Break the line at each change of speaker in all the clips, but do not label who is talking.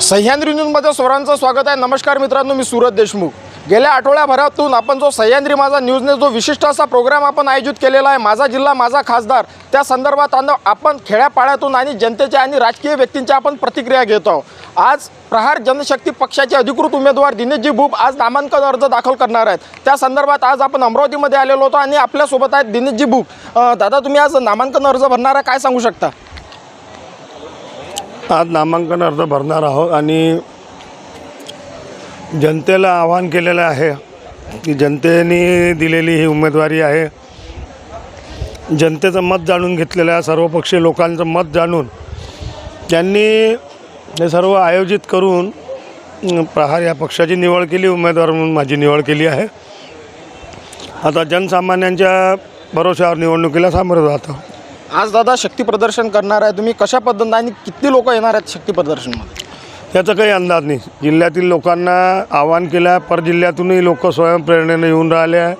सह्याद्री न्यूजमध्ये स्वरांचं स्वागत आहे. नमस्कार मित्रांनो मी सुरत देशमुख. गेल्या आठवड्याभरातून आपण जो सह्याद्री माझा न्यूजने जो विशिष्ट असा प्रोग्राम आपण आयोजित केलेला आहे माझा जिल्हा माझा खासदार त्या संदर्भात आपण खेड्यापाड्यातून आणि जनतेच्या आणि राजकीय व्यक्तींच्या आपण प्रतिक्रिया घेत आहोत. आज प्रहार जनशक्ती पक्षाचे अधिकृत उमेदवार दिनेशजी बुब आज नामांकन अर्ज दाखल करणार आहेत. त्या संदर्भात आज आपण अमरावतीमध्ये आलेलो होतो आणि आपल्यासोबत आहेत दिनेशजी बुब. दादा तुम्ही आज नामांकन अर्ज भरणार आहे काय सांगू शकता?
आज नामांकन अर्ज भरणार आहोत आणि जनतेला आवाहन केलेलं आहे की जनतेने दिलेली ही उमेदवारी आहे. जनतेचं मत जाणून घेतलेलं आहे सर्वपक्षीय लोकांचं मत जाणून. त्यांनी हे सर्व आयोजित करून प्रहार या पक्षाची निवड केली उमेदवार म्हणून माझी निवड केली आहे. आता जनसामान्यांच्या भरोश्यावर निवडणुकीला सामोरं जातं.
आज दादा शक्ती प्रदर्शन करणार आहे तुम्ही कशा पद्धतीनं आणि किती लोक येणार आहेत शक्ती प्रदर्शनमध्ये?
याचा काही अंदाज नाही. जिल्ह्यातील लोकांना आवाहन केलं आहे पर जिल्ह्यातूनही लोक स्वयंप्रेरणेने येऊन राहिले आहे.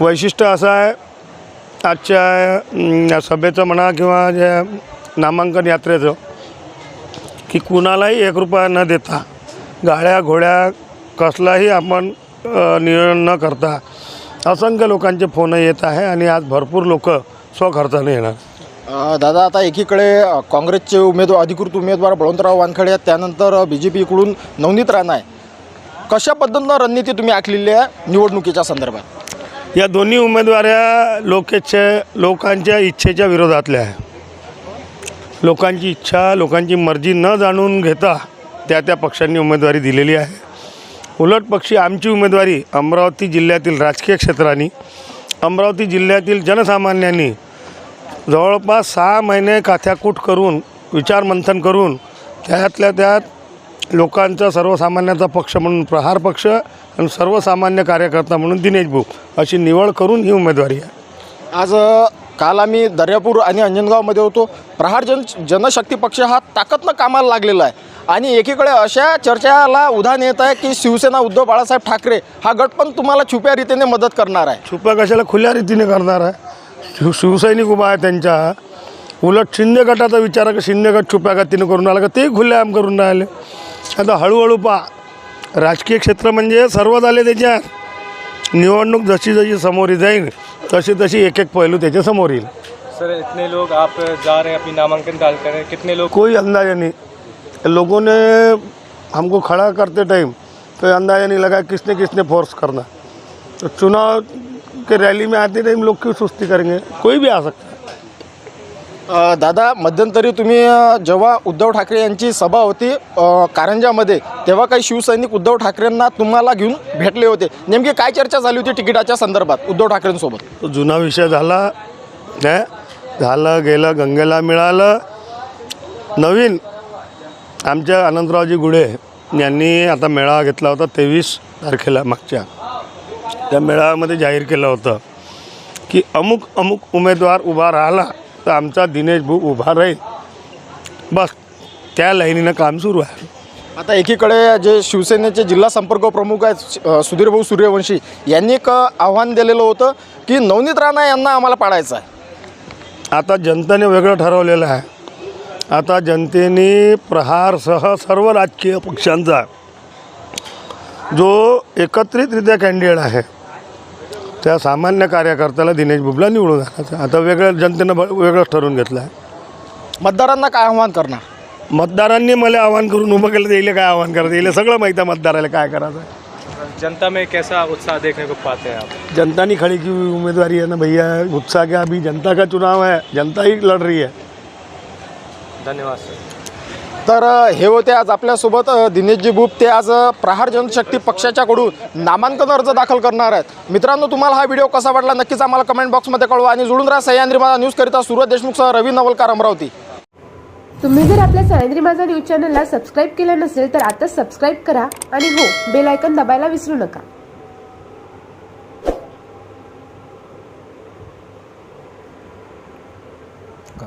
वैशिष्ट्य असं आहे आजच्या या सभेचं म्हणा किंवा जे नामांकन यात्रेचं की कुणालाही एक रुपया न देता गाड्या घोड्या कसलाही आपण नियोजन न करता असंख्य लोकांचे फोन येत आहे आणि आज भरपूर लोक स्वखर्चाने येणार.
दादा आता एकीकडे काँग्रेसचे उमेदवार अधिकृत उमेदवार बळवंतराव वानखडे आहेत. त्यानंतर बी जे पीकडून नवनीत राणा आहे कशा पद्धतीनं रणनीती तुम्ही आखलेली आहे निवडणुकीच्या संदर्भात?
या दोन्ही उमेदवाऱ्या लोकेच्या लोकांच्या इच्छेच्या विरोधातल्या आहे लोकांची इच्छा लोकांची मर्जी न जाणून घेता त्या त्या पक्षांनी उमेदवारी दिलेली आहे. उलट पक्षी आमची उमेदवारी अमरावती जिल्ह्यातील राजकीय क्षेत्रांनी अमरावती जिल्ह्यातील जनसामान्यांनी जवळपास सहा महिने काथ्याकूट करून विचारमंथन करून त्यातल्या त्यात लोकांचा सर्वसामान्यांचा पक्ष म्हणून प्रहार पक्ष आणि सर्वसामान्य कार्यकर्ता म्हणून दिनेश भाऊ. अशी निवड करून ही उमेदवारी आहे.
आज काल आम्ही दर्यापूर आणि अंजनगावमध्ये होतो. प्रहार जन जनशक्ती पक्ष हा ताकदनं कामाला लागलेला आहे. आणि एकीकडे अशा चर्चाला उधाण येत आहे की शिवसेना उद्धव बाळासाहेब ठाकरे हा गट पण तुम्हाला छुप्या रीतीने मदत करणार आहे.
छुप्या कशाला खुल्या रीतीने करणार आहे? शिव शिवसैनिक उभा आहे त्यांच्या. उलट शिंदे गटाचा विचार की शिंदे गट छुप्या गतीने करून राहिला का तेही खुलेआम करून राहिले. आता हळूहळू पा राजकीय क्षेत्र म्हणजे सर्व झाले त्याच्यात. निवडणूक जशी जशी समोर जाईल तशी तशी एक एक पैलू त्याच्यासमोर येईल.
सर इतने लोग आप जा रहे हैं अपनी नामांकन डाल कर कितने लोग?
कोई अंदाजा नहीं. लोगों ने हमको खड़ा करते टाइम कोई अंदाजा नहीं लगा किसने किसने फोर्स करना. तो चुनाव के रैली में आते टाइम लोग क्यों सुस्ती करेंगे? कोई भी आ सकता है।
अ, दादा मध्यंतरी तुम्ही अ, जेव्हा उद्धव ठाकरे यांची सभा होती अ, कारंजामध्ये तेव्हा काही शिवसैनिक उद्धव ठाकरेंना तुम्हाला घेऊन भेटले होते. नेमकी काय चर्चा झाली होती तिकिटाच्या संदर्भात उद्धव ठाकरेंसोबत?
तो जुना विषय झाला काय झालं गेलं गंगेला मिळालं. नवीन आमच्या अनंतरावजी गुडे यांनी आता मेळावा घेतला होता तेवीस तारखेला मागच्या. त्या मेळाव्यामध्ये जाहीर केलं होतं की अमुक अमुक उमेदवार उभा राहिला तर आमचा दिनेश भाऊ उभा राहील. बस त्या लाईनीनं काम सुरू आहे.
आता एकीकडे जे शिवसेनेचे जिल्हा संपर्क प्रमुख आहेत सुधीरभाऊ सूर्यवंशी यांनी एक आव्हान दिलेलं होतं की नवनीत राणा यांना आम्हाला पाडायचं आहे.
आता जनतेने वेगळं ठरवलेलं आहे. आता जनतेने प्रहारसह सर्व राजकीय पक्षांचा जो एकत्रितरित्या कॅन्डिडेट आहे त्या सामान्य कार्यकर्त्याला दिनेश बुबला निवडून आणायचं. आता वेगळं जनतेनं ब- वेगळंच ठरवून घेतलं आहे
मतदारांना काय आव्हान करणार?
मतदारांनी मला आव्हान करून उभं केलं तर येईल काय आव्हान करायचं येईल सगळं माहिती आहे मतदाराला काय करायचं आहे.
जनता में कैसा उत्साह देखने को पाते हैं आप?
जनता ने खड़ी की हुई उम्मीदवारी है ना भैया? उत्साह क्या अभी जनता का चुनाव है जनता ही लड़ रही है।
धन्यवाद सर
तर हे होते आज आपल्यासोबत दिनेशजी बुप. ते आज प्रहार जनशक्ती पक्षाच्याकडून नामांकन अर्ज दाखल करणार आहेत. मित्रांनो तुम्हाला हा व्हिडिओ कसा वाटला नक्कीच आम्हाला कमेंट बॉक्समध्ये कळवा आणि जुळून राहा सह्याद्री माझा न्यूज करिता सुरत देशमुखसह रवी नवलकार अमरावती.
तुम्ही जर आपल्या सह्याद्री माझा न्यूज चॅनलला सबस्क्राईब केलं नसेल तर आता सबस्क्राईब करा आणि हो बेल आयकॉन दाबायला विसरू नका.